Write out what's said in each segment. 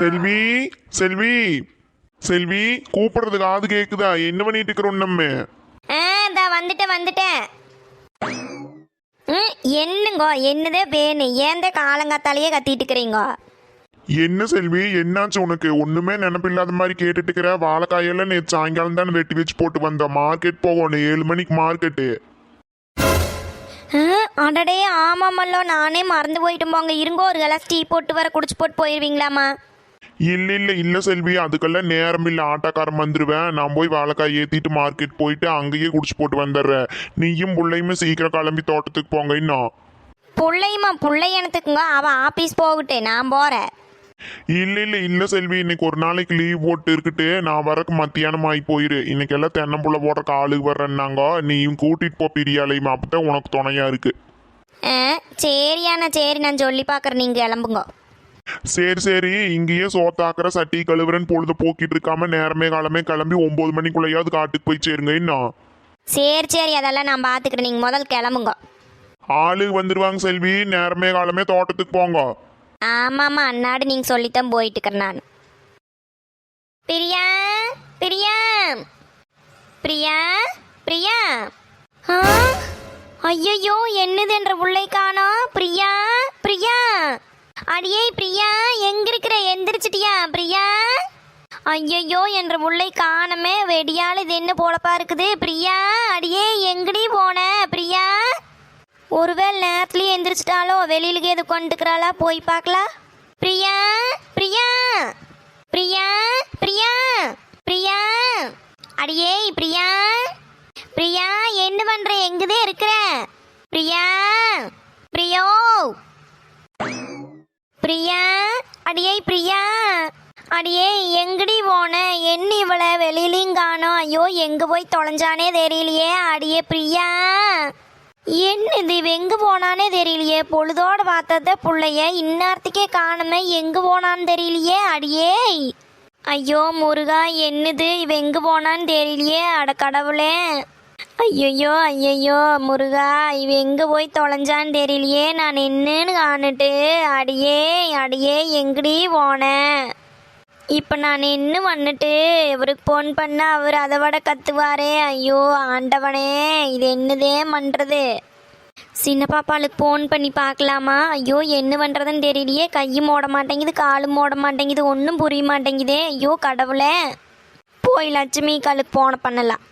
செல்வி செல்வி செல்வி கூப்பிடுறது காது கேக்குதா? என்ன பண்ணிட்டு இருக்கிறோம் நம்ம? ஆ இதா வந்துட்டேன் வந்துட்டேன். ம் என்னங்கோ என்னதே வேணும் ஏந்த காலங்காத்தாலேயே கத்திட்டு இருக்கிறீங்கோ? என்ன செல்வி என்னாச்சு உனக்கு? ஒண்ணுமே நினப்பில்லாத மாதிரி கேட்டுட்டு இருக்கிற? வாழைக்காயெல்லாம் நேற்று சாயங்காலம் தானே வெட்டி வச்சு போட்டு வந்தோம் மார்க்கெட் போகணும். ஏழு மணிக்கு மார்க்கெட்டு ஆ, அடடே ஆமாமல்லோ நானே மறந்து போயிட்டு போங்க. இருங்கோ ஒரு கிளாஸ் டீ போட்டு வர குடிச்சு போட்டு போயிடுவீங்களாம்மா இல்ல இல்ல இல்ல செல்வி அதுக்கெல்லாம் நேரம் இல்ல. ஆட்டோக்காரன் வந்துருவேன். நான் போய் வாழைக்காய் ஏத்திட்டு மார்க்கெட் போயிட்டு அங்கேயே குடிச்சு போட்டு வந்துடுறேன். நீயும் பிள்ளையுமே சீக்கிரம் கிளம்பி தோட்டத்துக்கு போங்க இன்னும். புள்ளையுமா? புள்ளையனத்துக்குங்க அவன் ஆபீஸ் போகட்டு. நான் போறேன். இல்ல இல்ல இல்ல செல்வி. இன்னைக்கு ஒரு நாளைக்கு லீவ் போட்டு இருக்கட்டு நான் வரக்கு மத்தியானம் ஆகி போயிரு. இன்னைக்கு எல்லாம் தென்னம்புள்ள போடுறக்கு ஆளுக்கு வர்றேன்னாங்க. நீயும் கூட்டிட்டு போ பிரியாலையும் அப்பதான் உனக்கு துணையா இருக்கு. சரியாண்ணா சரி. நான் சொல்லி பார்க்குறேன் நீங்கள் கிளம்புங்க. சரி சரி. இங்கேயே சோத்தாக்குற சட்டி கழுவுறன்னு பொழுது போக்கிட்டு இருக்காம நேரமே காலமே கிளம்பி ஒன்பது மணிக்குள்ளேயாவது காட்டுக்கு போய் சேருங்க. இன்னும் சரி சரி. அதெல்லாம் நான் பார்த்துக்கிறேன் நீங்கள் முதல் கிளம்புங்க. ஆளுக்கு வந்துருவாங்க செல்வி. நேரமே காலமே தோட்டத்துக்கு போங்க. ஆமாம்மா. அன்னாடு நீங்கள் சொல்லித்தான் போயிட்டு இருக்கிறேன் நான். பிரியா பிரியா. பிரியா பிரியா. ஆ? ஐயையோ. என்னது என்ற உள்ளை காணோம். பிரியா பிரியா. அடியே பிரியா எங்க இருக்கிற? எந்திரிச்சிட்டியா பிரியா? ஐயையோ என்ற முல்லை காணமே வெடியால் இது என்ன போலப்பா இருக்குது? பிரியா அடியே எங்கடி போன பிரியா? ஒருவேளை நேரத்துலயே எந்திரிச்சிட்டாலோ வெளியில எது கொண்டுக்கிறாளா? போய் பார்க்கலாம். பிரியா பிரியா பிரியா பிரியா பிரியா? அடியே பிரியா பிரியா என்ன பண்ற? எங்கதே இருக்கிற? பிரியா பிரியோ? பிரியா? அடியே பிரியா. அடியே எங்கடி போன? என்ன இவளை வெளியிலையும் காணோம்? ஐயோ எங்க போய் தொலைஞ்சானே தெரியலையே. அடியே பிரியா. என்னது இவ எங்க போனானே தெரியலையே? பொழுதோடு பார்த்தத பிள்ளைய இன்னார்த்திக்கே காணுமே எங்க போனான்னு தெரியலையே? அடியே. ஐயோ முருகா என்னது இவ எங்க போனான்னு தெரியலையே அட கடவுளே. ஐயையோ ஐயையோ முருகா இவ எங்க போய் தொலைஞ்சான்னு தெரியலையே. நான் என்னன்னு காணுட்டு அடியே அடியே எங்கடி போனேன் இப்போ நான் என்ன வந்துட்டு இவருக்கு ஃபோன் பண்ண அவர் அதை விட கத்துவாரே. ஐயோ ஆண்டவனே இது என்னதே பண்ணுறது சின்ன பாப்பாளுக்கு ஃபோன் பண்ணி பார்க்கலாமா? ஐயோ என்ன பண்ணுறதுன்னு தெரியலையே. கையும் ஓட மாட்டேங்குது காலும் ஓட மாட்டேங்குது ஒன்றும் புரிய மாட்டேங்குதே. ஐயோ கடவுளே. போய் லட்சுமி காலுக்கு ஃபோனை பண்ணலாம்.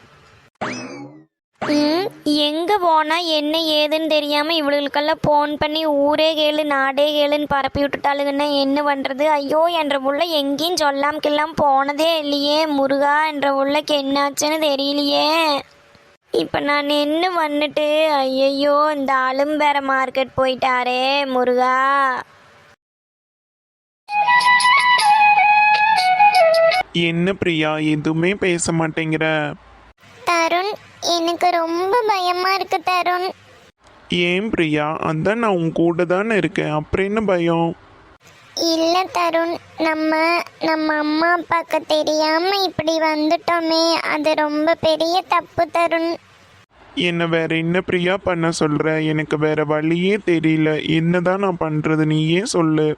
ம் எங்கே போனால் என்ன ஏதுன்னு தெரியாமல் இவளுக்கெல்லாம் ஃபோன் பண்ணி ஊரே கேளு நாடே கேளுன்னு பரப்பி விட்டுட்டாளுங்கன்னா என்ன பண்ணுறது ஐயோ என்ற புள்ள எங்கேயும் சொல்லாமக்கெல்லாம் போனதே இல்லையே முருகா என்ற புள்ளைக்கு என்னாச்சுன்னு தெரியலையே. இப்போ நான் என்ன வந்துட்டு ஐயையோ இந்த ஆளும் வேற மார்க்கெட் போயிட்டாரே முருகா. என்ன பிரியா எதுவுமே பேச மாட்டேங்கிற. தருண் எனக்கு ரொம்ப பயமா இருக்கு தருண். ஏன் பிரியா? அதான் நான் உன் கூட தானே இருக்கேன். அப்புறம் என்ன பயம்? இல்ல தருண். நம்ம நம்ம அம்மா அப்பாக்கு தெரியாம இப்படி வந்துட்டோமே. அது ரொம்ப பெரிய தப்பு தருண். என்ன வேற என்ன பிரியா பண்ண சொல்ற? எனக்கு வேற வழியே தெரியல. என்னதான் நான் பண்றது நீயே சொல்லு.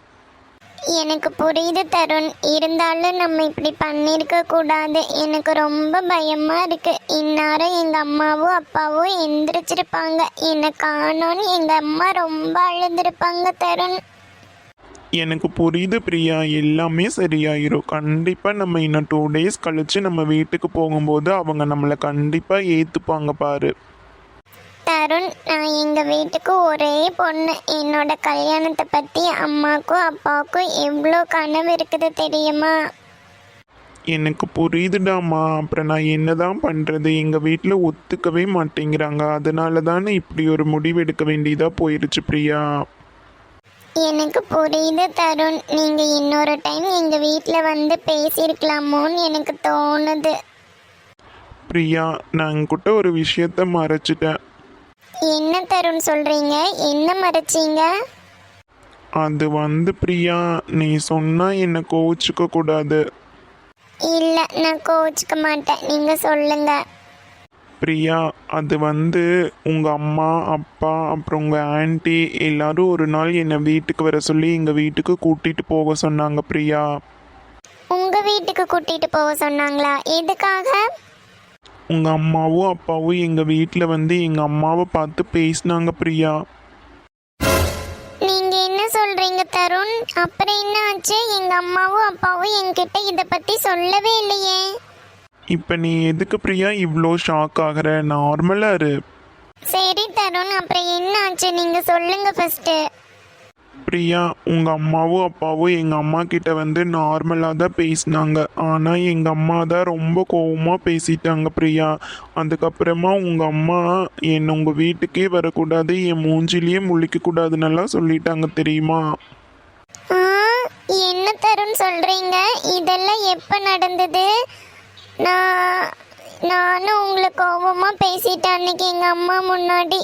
எனக்கு புரியுது தருண். இருந்தாலும் நம்ம இப்படி பண்ணியிருக்க கூடாது. எனக்கு ரொம்ப பயமாக இருக்கு. இந்நேரம் எங்கள் அம்மாவும் அப்பாவும் எந்திரிச்சிருப்பாங்க. என்னை காணோன்னு எங்கள் அம்மா ரொம்ப அழுந்திருப்பாங்க தருண். எனக்கு புரியுது பிரியா. எல்லாமே சரியாயிரும். கண்டிப்பாக நம்ம இன்னும் டூ டேஸ் கழித்து நம்ம வீட்டுக்கு போகும்போது அவங்க நம்மளை கண்டிப்பாக ஏற்றுப்பாங்க பாரு. தருண் நான் எங்க வீட்டுக்கு ஒரே பொண்ணு. என்னோட கல்யாணத்தை பத்தி அம்மாக்கும் அப்பாவுக்கும் எவ்வளோ கனவு இருக்குது தெரியுமா? எனக்கு புரியுதுடாம்மா. அப்புறம் நான் என்னதான் பண்றது? எங்க வீட்டில் ஒத்துக்கவே மாட்டேங்கிறாங்க. அதனால தானே இப்படி ஒரு முடிவு எடுக்க வேண்டியதா போயிருச்சு பிரியா? எனக்கு புரியுது தருண். நீங்க இன்னொரு டைம் எங்க வீட்டில் வந்து பேசியிருக்கலாமோன்னு எனக்கு தோணுது. பிரியா நான் உன்கிட்ட ஒரு விஷயத்த மறைச்சிட்டேன். என்ன தருண் சொல்றீங்க? என்ன மறைச்சீங்க? அது வந்து பிரியா நீ சொன்னா என்னை கோவிச்சுக்க கூடாது. இல்ல நான் கோச்சிக்க மாட்டேன். நீங்க சொல்லுங்க. பிரியா அது வந்து உங்க அம்மா அப்பா அப்புறம் உங்க ஆன்ட்டி எல்லாரும் ஒரு நாள் என்னை வீட்டுக்கு வர சொல்லி எங்க வீட்டுக்கு கூட்டிட்டு போக சொன்னாங்க பிரியா. உங்க வீட்டுக்கு கூட்டிட்டு போக சொன்னாங்களா? எதுக்காக? உங்கள் அம்மாவும் அப்பாவும் எங்கள் வீட்டில் வந்து எங்கள் அம்மாவை பார்த்து பேசினாங்க பிரியா. நீங்க என்ன சொல்றீங்க தருண்? அப்புறம் என்ன ஆச்சு? எங்க அம்மாவும் அப்பாவும் என்கிட்ட இத பத்தி சொல்லவே இல்லையே. இப்போ நீ எதுக்கு பிரியா இவ்வளோ ஷாக் ஆகிற? நார்மலாக இரு. சரி தருண் அப்புறம் என்ன ஆச்சு? நீங்க சொல்லுங்க ஃபர்ஸ்ட் பிரியா உங்கள் அம்மாவும் அப்பாவும் எங்கள் அம்மா கிட்ட வந்து நார்மலாக தான் பேசினாங்க. ஆனால் எங்கள் அம்மா தான் ரொம்ப கோவமாக பேசிட்டாங்க பிரியா. அதுக்கப்புறமா உங்கள் அம்மா என்னை உங்கள் வீட்டுக்கே வரக்கூடாது என் மூஞ்சிலேயே முழிக்கக்கூடாதுன்னெல்லாம் சொல்லிட்டாங்க தெரியுமா? என்ன தருண் சொல்கிறீங்க இதெல்லாம் எப்போ நடந்தது? நான் நானும் உங்களை கோபமாக பேசிட்டேன் அன்னைக்கு எங்கள் அம்மா முன்னாடி.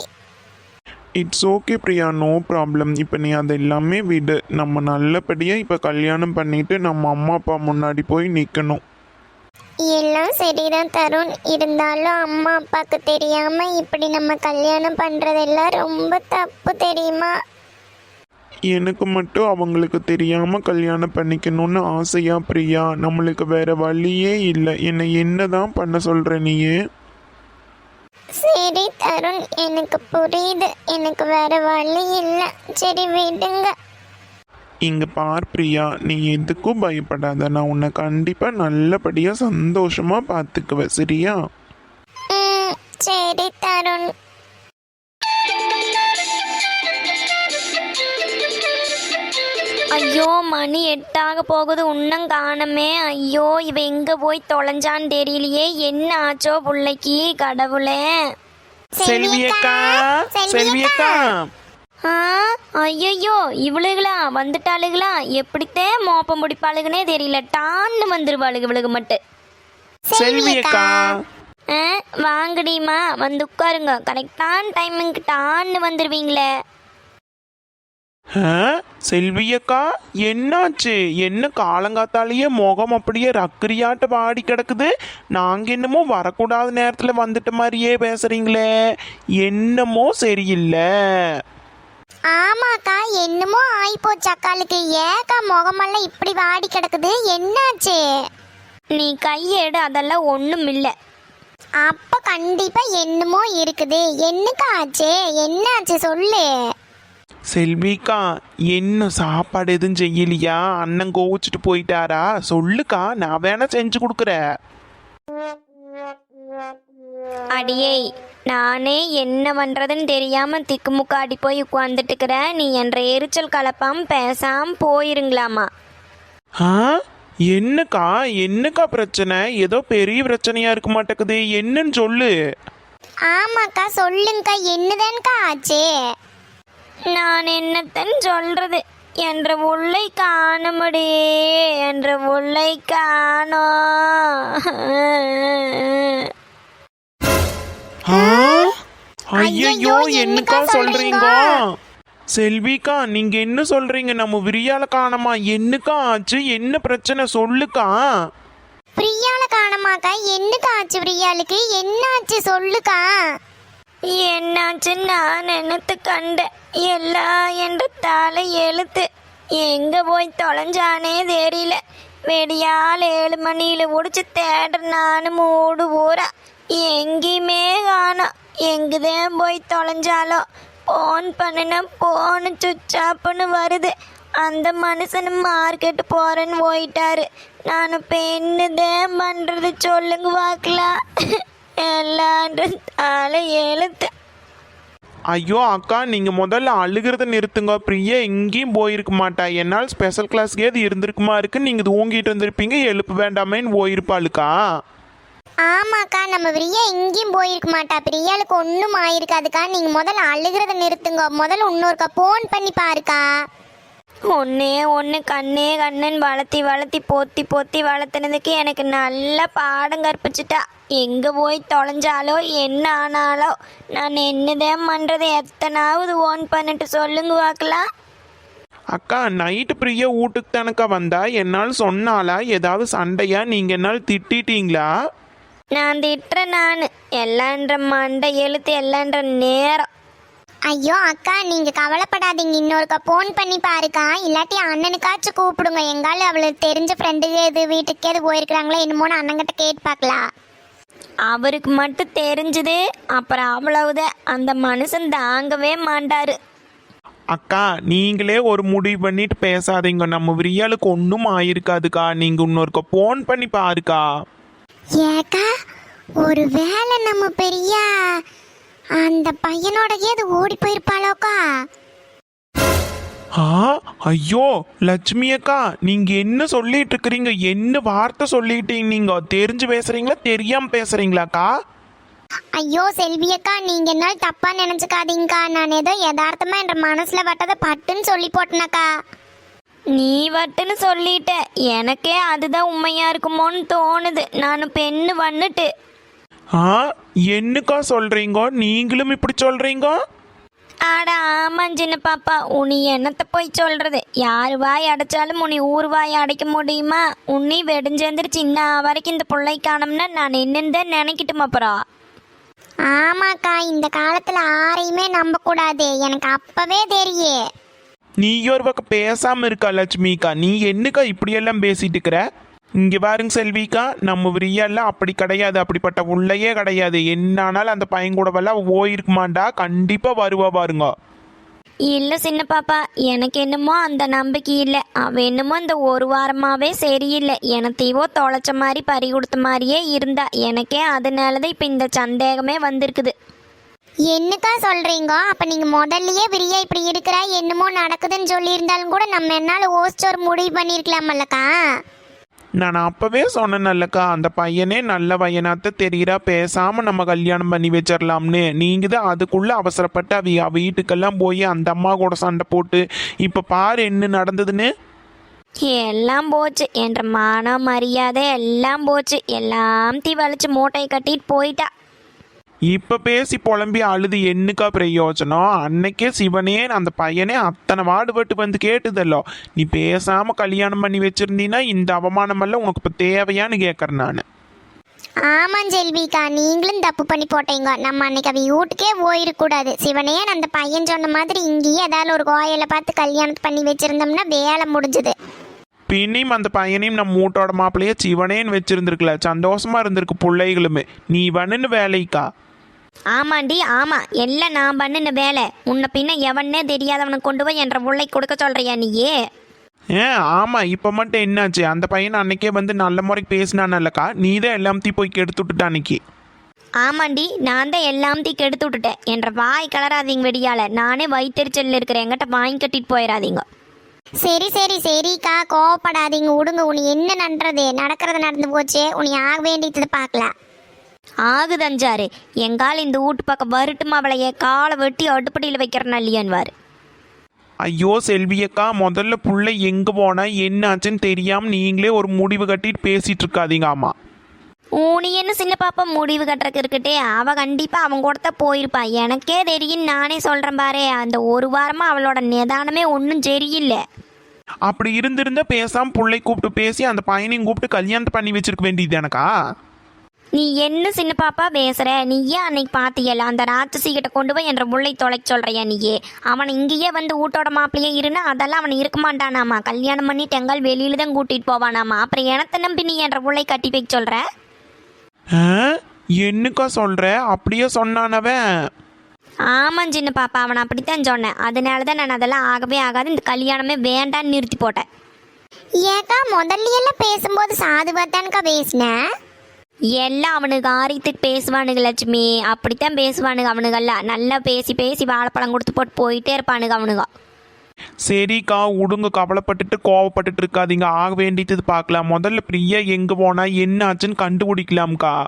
It's okay Priya no problem இப்போ நீ அதை எல்லாமே விடு. நம்ம நல்லபடியாக இப்போ கல்யாணம் பண்ணிட்டு நம்ம அம்மா அப்பா முன்னாடி போய் நிற்கணும் எல்லாம் சரிதான் தருண். இருந்தாலும் அம்மா அப்பாவுக்கு தெரியாம இப்படி நம்ம கல்யாணம் பண்றதெல்லாம் ரொம்ப தப்பு தெரியுமா? எனக்கு மட்டும் அவங்களுக்கு தெரியாம கல்யாணம் பண்ணிக்கணும்னு ஆசையா பிரியா? நம்மளுக்கு வேற வழியே இல்லை. என்னை என்னதான் பண்ண சொல்ற நீயே? சரி தருண் எனக்கு புரியுது. எனக்கு வேற வழி இல்லை. சரி விடுங்க. இங்க பார் பிரியா. நீ எதுக்கும் பயப்படாத. நான் உன்னை கண்டிப்பா நல்லபடியா சந்தோஷமா பார்த்துக்குவேன் சரியா? சரி தருண். ஐயோ மணி எட்டாக போகுது. இன்னும் காணமே. ஐயோ இவ எங்க போய் தொலைஞ்சான்னு தெரியலையே. என்ன ஆச்சோ பிள்ளைக்கு கடவுளே. செல்வியக்கா செல்வியக்கா. ஆ ஐயோ இவளுகளா? வந்துட்டாளுகளா? எப்படித்தே மோப்பம் முடிப்பாளுகனே தெரியல. டான்னு வந்துருவாளுக இவளுக்கு மட்டும். செல்வியக்கா. ஆ வாங்கடிமா வந்து உட்காருங்க. கரெக்டான டைமிங்க்கு டான்னு வந்துருவீங்களே. செல்வியக்கா என்னாச்சு? என்ன காலங்காத்தாலேயே முகம் அப்படியே ரக்கரியாட்ட வாடி கிடக்குது? நாங்க என்னமோ வரக்கூடாத நேரத்துல வந்துட்ட மாதிரியே பேசுறீங்களே. என்னமோ சரியில்லை. ஆமாக்கா என்னமோ ஆயிப்போச்சு அக்காளுக்கு. ஏக்கா முகமெல்லாம் இப்படி வாடி கிடக்குது? என்னாச்சு? நீ கையெடு அதெல்லாம் ஒன்றும் இல்லை. அப்ப கண்டிப்பா என்னமோ இருக்குது. என்னக்கா ஆச்சு? என்னாச்சு? சொல்லு. செல்விக்கா என்ன சாப்பாடு எதுவும் செய்யலையா? அண்ணன் கோவிச்சிட்டு போயிட்டாரா? சொல்லுக்கா நான் வேணா செஞ்சு கொடுக்குறேன். அடியே நானே என்ன பண்றதுன்னு தெரியாம திக்குமுக்காடி போய் உட்காந்துட்டுக்கிறேன் நீ என்ற எரிச்சல் கலப்பாம பேசாம போயிருங்களாமா ஆ? என்னக்கா? என்னக்கா பிரச்சனை? ஏதோ பெரிய பிரச்சனையா இருக்க மாட்டேங்குது. என்னன்னு சொல்லு. ஆமாக்கா சொல்லுங்கக்கா. என்னதான்க்கா ஆச்சு? நான் என்னத்தன் சொல்றது? என்ற உள்ளை காணமுடி என்ற உள்ளை காணோம் ஆ? ஐயையோ என்னக்கா சொல்றீங்க? செல்விக்கா நீங்க என்ன சொல்றீங்க? நம்ம விரியால காணமா? என்னக்கா ஆச்சு? என்ன பிரச்சனை? சொல்லுக்கா. பிரியால காணமாக்கா? என்னக்கா ஆச்சு பிரியாளுக்கு என்னாச்சு? சொல்லுக்கா. என்னாச்சு? நான் நினைத்து கண்டேன் எல்லாம் என்ற தலை எழுத்து. எங்கே போய் தொலைஞ்சானே தெரியல. வெடியால் ஏழு மணியில் ஒடிச்சு தேடுற நானும் மூடு ஊரா எங்கேயுமே காணோம் எங்குதான் போய் தொலைஞ்சாலோ? ஃபோன் பண்ணினா ஃபோனு சுவிட்ச் ஆப்னு வருது. அந்த மனுஷன் மார்க்கெட்டு போகிறேன்னு போயிட்டாரு. நான் இப்போ என்னதான் பண்ணுறது சொல்லுங்க பார்க்கலாம். எல்லாரும் தலை எழுத்து. ஐயோ அக்கா நீங்க முதல்ல அழுகிறத நிறுத்துங்க. பிரியா எங்கேயும் போயிருக்க மாட்டா. என்னால் ஸ்பெஷல் கிளாஸ்க்கே அது இருந்திருக்குமா இருக்கு? நீங்க தூங்கிட்டு இருந்திருப்பீங்க எழுப்பு வேண்டாமேன்னு போயிருப்பாளுக்கா? ஆமாக்கா நம்ம பிரியா எங்கேயும் போயிருக்க மாட்டா. பிரியாளுக்கு ஒன்றும் ஆயிருக்காதுக்கா. நீங்க முதல்ல அழுகிறத நிறுத்துங்க. முதல்ல இன்னொருக்கா ஃபோன் பண்ணி பாருக்கா. ஒன்னே ஒன்று கண்ணே கண்ணன் வளர்த்தி வளர்த்தி போத்தி போத்தி வளர்த்துனதுக்கு எனக்கு நல்ல பாடம் கற்பிச்சிட்டா. எங்கே போய் தொலைஞ்சாலோ என்ன ஆனாலோ நான் என்னதான் பண்ணுறது எத்தனாவது ஓன் பண்ணிட்டு சொல்லுங்க பார்க்கலாம் அக்கா நைட்டு பிரியா வீட்டுக்கு தானக்கா வந்தா? என்னால் சொன்னாலா? ஏதாவது சண்டையா? நீங்க என்னால் திட்டிட்டீங்களா? நான் திட்டுறேன் நான். எல்லான்ற மண்டை எழுத்து எல்லான்ற நேரம். ஐயோ அக்கா நீங்க கவலைப்படாதீங்க. இன்னொருக்கா ஃபோன் பண்ணி பாருக்கா. இல்லாட்டி அண்ணனுக்காச்சும் கூப்பிடுங்க. எங்கால அவளுக்கு தெரிஞ்ச ஃப்ரெண்டு இது வீட்டுக்கு எது போயிருக்கிறாங்களோ என்னமோன்னு அண்ணங்கிட்ட கேட்டு பார்க்கலாம். அவருக்கு மட்டும் தெரிஞ்சது அப்புறம் அவ்வளவுதான். அந்த மனுஷன் தாங்கவே மாட்டாரு. அக்கா நீங்களே ஒரு முடிவு பண்ணிட்டு பேசாதீங்க. நம்ம விரியாளுக்கு ஒன்றும் ஆயிருக்காதுக்கா. நீங்கள் இன்னொருக்க ஃபோன் பண்ணி பாருக்கா. ஏக்கா ஒரு வேளை நம்ம பெரிய அந்த பையனோடயே அது ஓடி போயிருப்பாளோக்கா. ஆ ஐயோ லட்சுமி அக்கா நீங்க என்ன சொல்லிட்டு இருக்கிறீங்க என்ன வார்த்தை சொல்லிட்டீங்க நீங்க? தெரிஞ்சு பேசுறீங்களா? தெரியாம பேசுறீங்களாக்கா? ஐயோ செல்வியக்கா நீங்க என்ன தப்பா நினைச்சுக்காதீங்கக்கா. நான் ஏதோ யதார்த்தமா என்ற மனசுல வட்டதை பட்டுன்னு சொல்லி போட்டேனக்கா. நீ வட்டுன்னு சொல்லிட்ட. எனக்கே அதுதான் உண்மையா இருக்குமோன்னு தோணுது. நான் பெண்ணு வந்துட்டு ஆ என்னக்கா சொல்றீங்க? நீங்களும் இப்படி சொல்றீங்க? ஆடா ஆமாம் சின்ன பாப்பா. உனி என்னத்தை போய் சொல்றது? யார் வாய் அடைச்சாலும் உனி ஊர் வாய் அடைக்க முடியுமா? உன்னி வெடிஞ்செந்திரிச்சு இன்ன வரைக்கும் இந்த பிள்ளை காணோம்னா நான் என்னன்னு நினைக்கிட்டும் அப்புறம் ஆமாக்கா இந்த காலத்துல யாரையுமே நம்ப கூடாது எனக்கு அப்பவே தெரியே. நீ ஒரு பக்கம் பேசாம இருக்கா லட்சுமிக்கா? நீ என்னக்கா இப்படியெல்லாம் பேசிட்டு இருக்கிற? இங்க பாருங்க செல்விக்கா நம்ம விரியெல்லாம் அப்படி கிடையாது அப்படிப்பட்ட உள்ளயே கிடையாது. என்னானாலும் அந்த பையன் கூடவெல்லாம் போயிருக்குமாண்டா? கண்டிப்பா வருவா பாருங்க. இல்லை சின்ன பாப்பா எனக்கு என்னமோ அந்த நம்பிக்கை இல்லை. அவன் என்னமோ இந்த ஒரு வாரமாவே சரியில்லை. எனத்தையோ தொலைச்ச மாதிரி பறி கொடுத்த மாதிரியே இருந்தா. எனக்கே அதனால தான் இப்போ இந்த சந்தேகமே வந்திருக்குது. என்னக்கா சொல்றீங்க? அப்ப நீங்க முதல்லயே பிரியா இப்படி இருக்கிறா என்னமோ நடக்குதுன்னு சொல்லியிருந்தாலும் கூட நம்ம என்னால ஒரு முடிவு பண்ணிருக்கலாமல்லக்கா நான் அப்பவே சொன்னேன்லக்கா அந்த பையனே நல்ல பையனாத்த தெரியுறா பேசாம நம்ம கல்யாணம் பண்ணி வச்சிடலாம்னு நீங்க தான் அதுக்குள்ள அவசரப்பட்டு அவ அவ வீட்டுக்கெல்லாம் போய் அந்த அம்மா கூட சண்டை போட்டு இப்ப பாரு என்ன நடந்ததுன்னு. எல்லாம் போச்சு. என்ற மான மரியாதை எல்லாம் போச்சு. எல்லாம் தீ வலிச்சு மூட்டையை கட்டிட்டு போயிட்டா. இப்ப பேசி புலம்பி அழுது என்னக்கா பிரயோஜனம்? அன்னைக்கே சிவனே அந்த பையனே அத்தனை வாடுபட்டு வந்து கேட்டுதல்லோ. நீ பேசாம கல்யாணம் பண்ணி வச்சிருந்தீன்னா இந்த அவமானம் எல்லாம் உனக்கு இப்ப தேவையான்னு கேட்கறேன் நான். ஆமாம் செல்விக்கா நீங்களும் தப்பு பண்ணி போட்டீங்க. நம்ம அன்னைக்கு அவ வீட்டுக்கே போயிருக்கூடாது சிவனே அந்த பையன் சொன்ன மாதிரி இங்கேயே ஏதாவது ஒரு கோயிலை பார்த்து கல்யாணத்தை பண்ணி வச்சிருந்தோம்னா வேலை முடிஞ்சது. பின்னையும் அந்த பையனையும் நம்ம மூட்டோட மாப்பிள்ளைய சிவனேன்னு வச்சிருந்துருக்கல. சந்தோஷமா இருந்திருக்கு பிள்ளைகளுமே. நீ வண்ணுன்னு வேலைக்கா? ஆமாண்டி ஆமா. எல்லாம் நான் பண்ணின வேலை. முன்ன பின்ன எவனே தெரியாதவனை கொண்டு போய் என்ற உள்ளை கொடுக்க சொல்றியா நீயே? ஏன் ஆமா. இப்ப மட்டும் என்னாச்சு? அந்த பையன் அன்னைக்கே வந்து நல்ல முறைக்கு பேசினானல்லக்கா? நீ தான் எல்லாத்தையும் போய் கெடுத்து விட்டுட்ட அன்னைக்கு. ஆமாண்டி நான் தான் எல்லாத்தையும் கெடுத்து விட்டுட்டேன். என்ற வாய் கலராதீங்க வெடியால நானே வயிற்றுச்சல்ல இருக்கிறேன். என்கிட்ட வாங்கி கட்டிட்டு போயிடாதீங்க சரி சரி சரிக்கா கோவப்படாதீங்க. விடுங்க உனி என்ன நன்றது நடக்கிறது நடந்து போச்சு. உனி ஆக வேண்டியது பார்க்கலாம். ஆகுது அஞ்சாரு. எங்கால் இந்த வீட்டு பக்கம் வரட்டும் அவளைய? காலை வெட்டி அடுப்படியில் வைக்கிறேன் இல்லையான்வார் ஐயோ செல்வியக்கா முதல்ல புள்ள எங்க போனா? என்னாச்சுன்னு தெரியாம நீங்களே ஒரு முடிவு கட்டிட்டு பேசிட்டு இருக்காதீங்க ஆமா ஊனி என்ன சின்ன பாப்பா முடிவு கட்டுறக்கு இருக்கட்டே அவ கண்டிப்பா அவன் கூட தான் போயிருப்பா. எனக்கே தெரியும் நானே சொல்றேன் பாரு அந்த ஒரு வாரமா அவளோட நிதானமே ஒன்றும் சரியில்லை. அப்படி இருந்திருந்தா பேசாம புள்ளை கூப்பிட்டு பேசி அந்த பையனையும் கூப்பிட்டு கல்யாணத்தை பண்ணி வச்சிருக்க வேண்டியது எனக்கா? நீ என்ன சின்ன பாப்பா பேசுற? நீ ஏன் அன்னைக்கு பாத்தியல அந்த ராட்சசி கிட்ட கொண்டு போய் என்ற முல்லை தொலைக்க சொல்றியா நீயே? அவன் இங்கேயே வந்து வீட்டோட மாப்பிள்ளையே இருந்தா அதெல்லாம் அவன் இருக்க மாட்டானாமா? கல்யாணம் பண்ணி டெங்கால் வெளியில தான் கூட்டிட்டு போவானாமா? அப்புறம் எனத்தை நம்பி நீ என்ற முல்லை கட்டி வைக்க சொல்ற? ஆ? என்னக்கா சொல்ற? அப்படியே சொன்னானவன் ஆமாம் சின்ன பாப்பா அவன் அப்படித்தான் சொன்னேன். அதனால தான் நான் அதெல்லாம் ஆகவே ஆகாது. இந்த கல்யாணமே வேண்டான்னு நிறுத்தி போட்டேன். ஏக்கா முதல்ல எல்லாம் பேசும்போது சாதுவாத்தானுக்கா பேசினேன் எல்லாம் அவனுக்கு ஆரியத்துக்கு பேசுவானுங்க லட்சுமி. அப்படித்தான் பேசுவானுங்க அவனுங்கெல்லாம் நல்லா பேசி பேசி வாழைப்பழம் கொடுத்து போட்டு போயிட்டே இருப்பானுங்க அவனுங்க. சரிக்கா உடுங்க. கவலைப்பட்டுட்டு கோவப்பட்டுட்டு இருக்காதீங்க. ஆக வேண்டியது பார்க்கலாம். முதல்ல பிரியா எங்கே போனால் என்ன ஆச்சுன்னு கண்டுபிடிக்கலாம்க்கா.